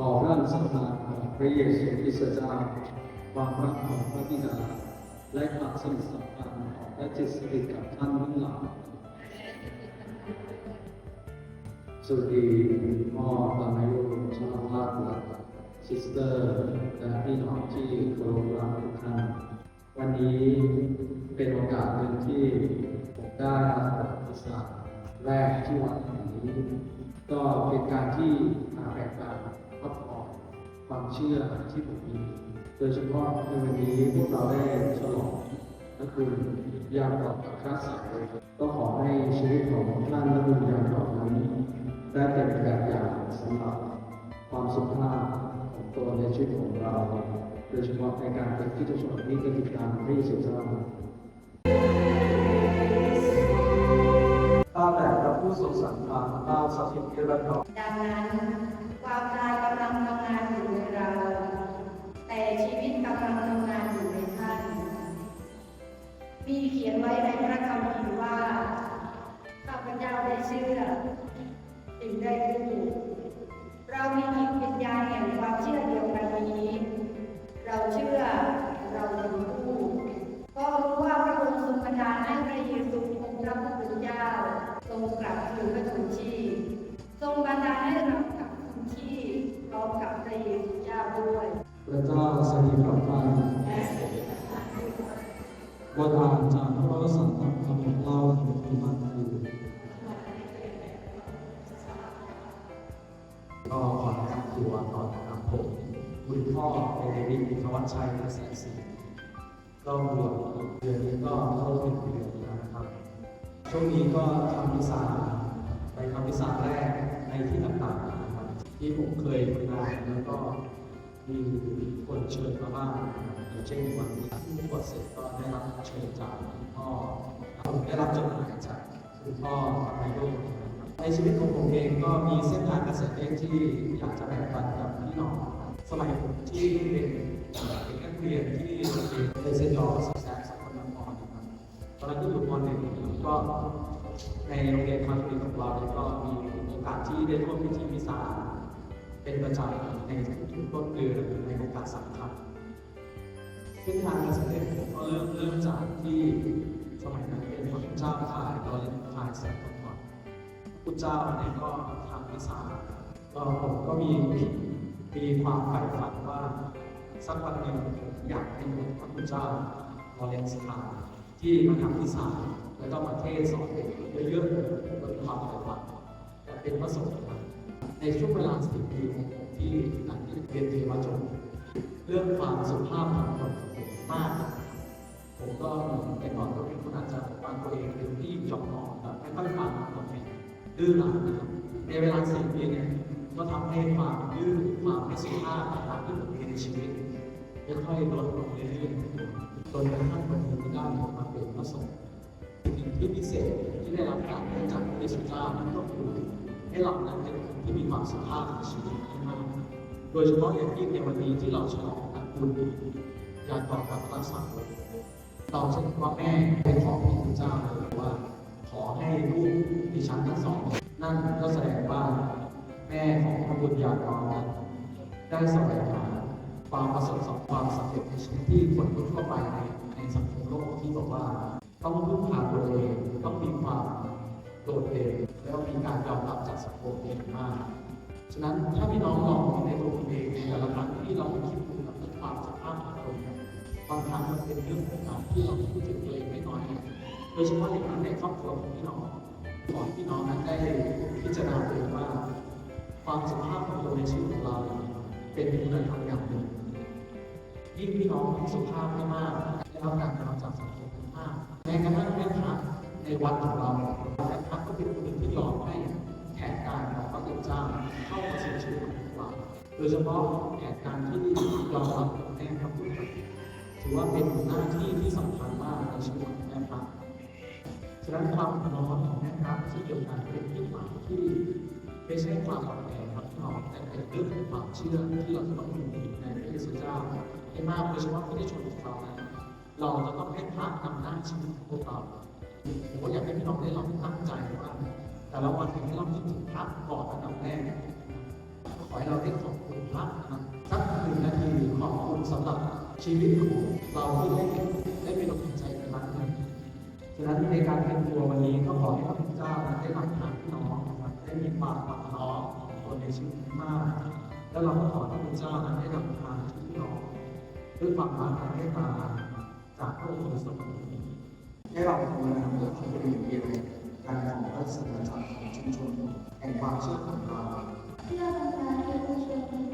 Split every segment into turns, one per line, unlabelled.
ต่อพระนสัมมาของพระเยซูคริสต์เจ้าความรักของพระบิดา และความสนิทสัมพันธ์ของพระจิตสถิตกับท่านทั้งหลายสวัสดีพ่อตานยุชาวลาดและซิสเตอร์และพี่น้องที่เคารพรักทุกท่านวันนี้เป็นโอกาสหนึ่งที่ผมได้มาประวัติศาสตร์แรกที่วัดแห่งนี้ ก็เป็นการที่มาแบ่งปัน ความเชื่อที่ผมมี โดยเฉพาะในวันนี้พวกเราได้ฉลองก็คือยามดอกกับคราสายก็ขอให้ชีวิตของท่านและบุญยามดอกนั้นได้เป็นแบบอย่างสำหรับความสุภาพของตัวในชีวิตของเรา โดยเฉพาะในการเป็นที่จะชนนี้ก็ติดตามพระเยซูเจ้า
ข้าแต่พระผู้ทรงสันติข้าสถิตนิรันดร
ดังนั้นความตายกำลังทำงานอยู่ใน แต่ชีวิตกำลังทำงานอยู่ในท่าน มีเขียนไว้ในพระคัมภีร์ว่า ข้าพเจ้าได้เชื่อจึงได้รู้เรามี ด้วยพระเจ้า
สถิตกับท่านบทอ่านจากพระวรสารคำเล่าแห่งพระมัทธิวก็ขอแนะนำตัวก่อนนะครับผมคุณพ่อเป็นเดวิดอินทวัชชัยและแสนศรีก็บวชเดือนนี้ก็เข้าถึงเดือนแล้วนะครับ ช่วงนี้ก็ทำวิสาไปทำวิสาแรกในที่ต่างๆนะครับที่ผมเคยทำงานแล้วก็ มีคนเชิญมาบ้างอย่างเช่นวันนี้ที่บวชเสร็จก็ได้รับเชิญจากคุณพ่อผมได้รับจดหมายจากคุณพ่อกับนายโยมในชีวิตของผมเองก็มีเส้นทางเกษตรเองที่อยากจะแบ่งปันกับพี่น้องสมัยผมที่เป็นเป็นนักเรียนที่โรงเรียนเซนยอสแสงสังคมนครนะครับตอนนั้นก็อยู่มหนึ่งก็ในโรงเรียนคาทอลิกของเราเนี่ยก็มีโอกาสที่ได้ร่วมพิธีมิสา เป็นประจำในทุกต้นเดือนในโอกาสสำคัญเส้นทางการเสด็จผมก็เริ่มเริ่มจากที่สมัยนั้นเป็นพระเจ้าขายเราเรียนขายแสงก่อนพุทธเจ้าเนี่ยก็ทำมิสาก็ผมก็มีมีความใฝ่ฝันว่าสักวันหนึ่งอยากเป็นพระพุทธเจ้าเราเรียนสถานที่มาทำที่ศาแล้วก็มาเทศสอนเด็กเยอะๆบนความใฝ่ฝันแต่เป็นประสบการณ์ ในช่วงเวลาสิบปีของผมที่หลังที่เรียนเทวจบเรื่องความสุภาพของคนของผมมาก ผมก็แต่ก่อนก็เป็นคนอาจจะวางตัวเองเป็นที่จอกหนอนแบบไม่ค่อยฟังคนเนี่ยดื้อรั้นนะครับในเวลาสิบปีเนี่ยก็ทำให้ความดื้อความไม่สุภาพต่างๆที่ผมมีในชีวิตค่อยๆลดลงเรื่อยๆจนกระทั่งวันนี้ได้มาเป็นพระสงฆ์สิ่งที่พิเศษที่ได้รับการจากพระเยซูเจ้านั้นก็คือ ให้เรานั้นเป็นคนที่มีความสุภาพในชีวิตให้มากโดยเฉพาะอย่างยิ่งในวันนี้ที่เราฉลองวันบุญยานต่อกับพระสังฆเราจะเห็นว่าแม่เป็นของพระพุทธเจ้าเลยว่า ขอให้ลูกดิฉันทั้งสอง นั่นก็แสดงว่าแม่ของพระบุญญาณนั้นได้แสวงหาความประสบความสำเร็จในชีวิตที่คนทั่วไปในในสังคมโลกที่บอกว่า ต้องพึ่งพาตัวเองต้องมีความ โดดเด่นแล้วมีการยอมรับจากสังคมเป็นองมาก ฉะนั้นถ้าพี่น้องลองในตัวคุณเองในแต่ละครั้งที่เราคิดถึงกับความสภาพของตนบางครั้งมันเป็นเรื่องของการที่เราพูดถึงตัวเองไม่น้อยโดยเฉพาะอย่างยิ่งในครอบครัวของพี่น้องขอให้พี่น้องนั้นได้พิจารณาตัวเองว่า ความสภาพของตัวในชีวิตของเราเป็นคุณธรรมอย่างหนึ่งยิ่งพี่น้องที่สุภาพไม่มากได้รับการกระทำจากสังคมมากแม้กระทั่งแม่พระในวัดของเราแม่พระก็ เป็นคนหนึ่งที่ยอมให้แขกการของพระคุณเจ้าเข้ามาสู่ชีวิตของเราโดยเฉพาะแขกการที่ยอมรับในพระคุณถือว่าเป็นหน้าที่ที่สำคัญมากในชีวิตของแม่พระฉะนั้นความน้อมของแม่พระที่เดียวกันเป็นที่หมายที่ไม่ใช่ความอ่อนแอครับพี่น้องแต่เป็นเรื่องของความเชื่อที่เราจะต้องมีในพระเยซูเจ้าให้มากโดยเฉพาะผู้ที่ชนของเรานั้นเราจะต้องให้พระนำหน้าชีวิตของพวกเรา ผมก็อยากให้พี่น้องได้ลองตั้งใจว่าแต่ละวันให้เราคิดถึงพระก่อนอันดับแรกขอให้เราได้ขอบคุณพระนะครับสักหนึ่งนาทีขอบคุณสำหรับชีวิตของเราที่ได้ได้เป็นกำลังใจในครั้งนี้ฉะนั้นในการเป็นตัววันนี้ก็ขอให้พระพุทธเจ้าได้รับทางพี่น้องได้มีปากกับน้องคนในชีวิตมาก แล้วเราก็ขอให้พระพุทธเจ้านั้นได้นำทางพี่น้องด้วยความรักและเมตตาจากพระองค์ทรง ให้เราทำงานเพื่อความเป็นเกียรติการของพระศาสนาจักรของชุมชนแห่งความเชื่อของเรา
เพื่อเป็นการเชิญชวนทุกคน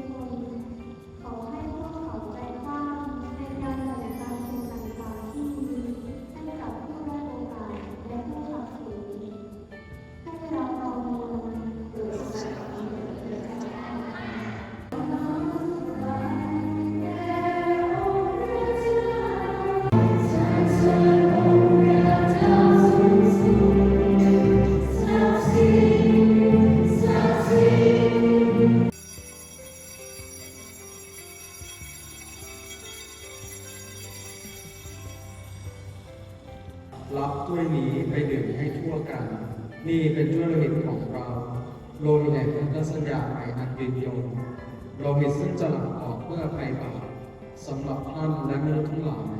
สำ
หรับท่านและมนุษย์ทั้งหลาย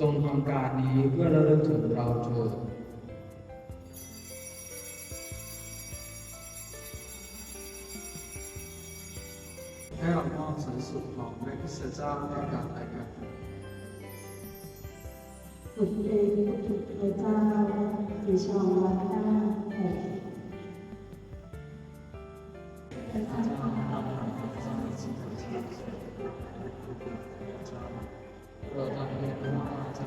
จงทำการนี้เพื่อระลึกถึงเราเถิดให้เรามอบสันสุขของพระคริสตเจ้าในการแต่กัน
บุตรเดชบุตรพระเจ้าดิชองวัดหน้าหกพระเจ้า
เราทำให้รู้ว่าจ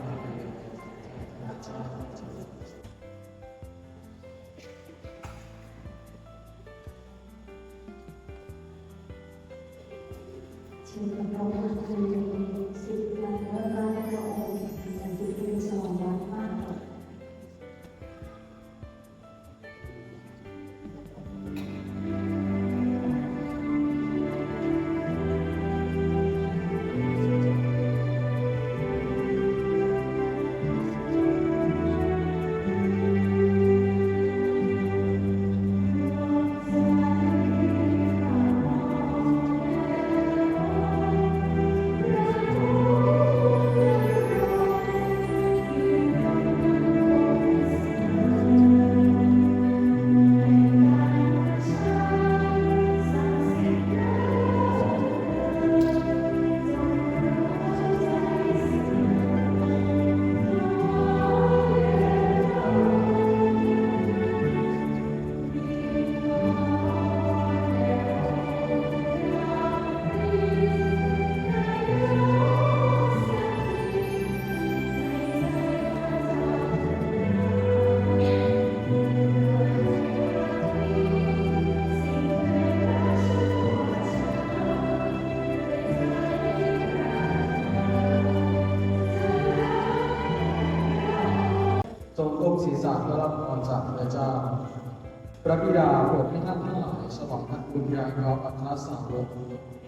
สว่า
งนักบุญญาณอัครสาวก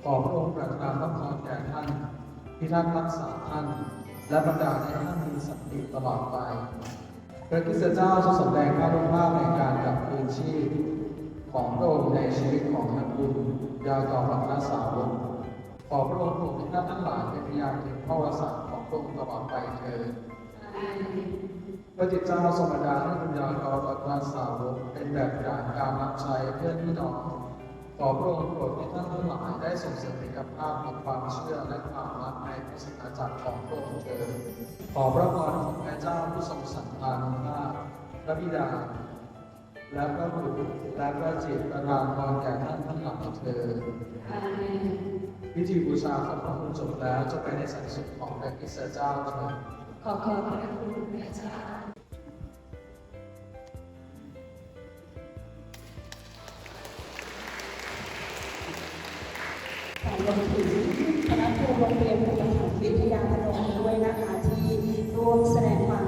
ขอพระองค์ประทานพระพรแก่ท่านพิทักษ์รักษาท่าน และบรรดาให้ท่านมีสันติตลอดไปพระคริสตเจ้าทรงสำแดงพระรุภาพในการกลับคืนชีพของพระองค์ในชีวิตของนักบุญยาวต่ออัครสาวกขอพระองค์โปรดให้ท่านทั้งหลายเป็นพยานถึงพระวสานของพระองค์ตลอดไปเถิด พระจิตเจ้าทรงบันดาให้บุญญาณกรปัตตาสาวกเป็นแบบอย่างการรับใช้เพื่อนพี่น้องขอพระองค์โปรดให้ท่านทั้งหลายได้ส่งเสริมเอกภาพในความเชื่อและความรักในพระศาสนาจักรของพระองค์เถิดขอพระพรของพระเจ้าผู้ทรงสันตานุภาพพระบิดา และพระบุตรและพระจิตประทานพรแก่ท่านทั้งหลายเถิดพิธีบูชาของพระองค์จบแล้วจะไปในสันสุขของพระคริสเจ้าเถิด
ขอขอบพระคุณพระเจ้า
รวมถึงคณะครูโรงเรียนภูมิฐานวิทยาพนมด้วยนะคะที่ร่วมแสดงความ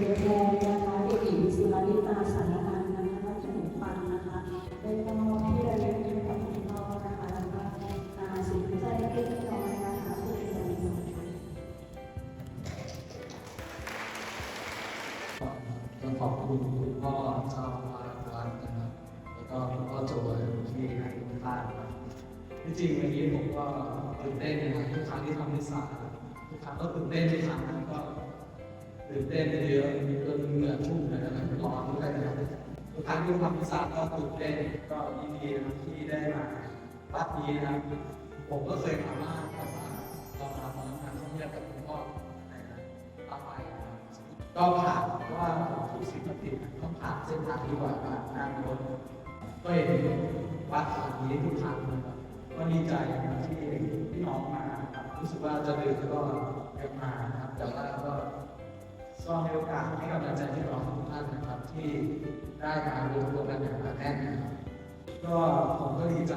ชิญตัวแทนนะคะเด็กหญิงศิลาลิตาสารนันนะคะรัชนิปันนะคะได้มอบที่ระลึกให้กับคุณพ่อนะคะแล้วก็อ่าสินใจเล็กน้อยนะคะเพื่อเป็นการดี
ต้องขอบคุณคุณพ่อเจ้าอาวาสวัดนะครับแล้วก็คุณพ่อโจยที่ให้คุณค่าครับที่จริงวันนี้ผมก็ตื่นเต้นนะครับทุกครั้งที่ทำนิสสัทุกครั้งก็ตื่นเต้นทุกครั้งก็ ตื่นเต้นเยอะจนเหงื่อชุ่มนะครับร้อนด้วยนะครับทุกครั้งที่ทำนิสสัก็ตื่นเต้นก็ยินดีนะครับที่ได้มาวัดนี้นะครับผมก็เคยมาบ้าแต่ว่าเรามาตอนนั้นท่องเที่ยวกับคุณพ่อต่อไปก็ผ่านเพราะว่าทุกสิ่งทุกสิ่งต้องผ่านเส้นทางที่ว่าผ่านทางรถก็เห็นวัดหลังนี้ทุกครั้งนะครับก็ดีใจที่พี่น้องมาครับรู้สึกว่าจะเดินก็ยังมาครับแต่ว่าก็ ก็ให้โอกาสให้กำลังใจพี่น้องทุกท่านนะครับ ที่ได้มารวมตัวกันอย่างหนาแน่นนะครับก็ผมก็ดีใจ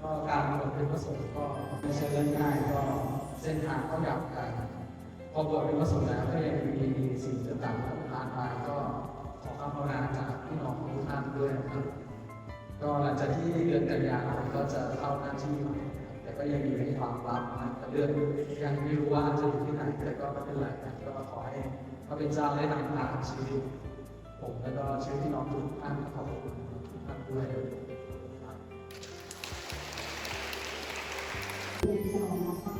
ก็การบวชเป็นพระสงฆ์ก็ไม่ใช่เรื่องง่ายก็เส้นทางก็ยาวไกลพอบวชเป็นพระสงฆ์แล้วก็ยังมีสิ่งต่างๆที่ผ่านมาก็ขอคำภาวนาจากพี่น้องทุกท่านด้วยนะครับก็หลังจากที่เดือนกันยายนก็จะเข้าหน้าที่ใหม่ ก็ยังมีในความลับนะแต่เรื่องยังไม่รู้ว่าจะอยู่ที่ไหนแต่ก็ไม่เป็นไรก็ขอให้พระเป็นเจ้าได้นำทางชีวิตผมแล้วก็ชีวิตที่น้องทุกท่านขอบคุณทุกท่านด้วยครับ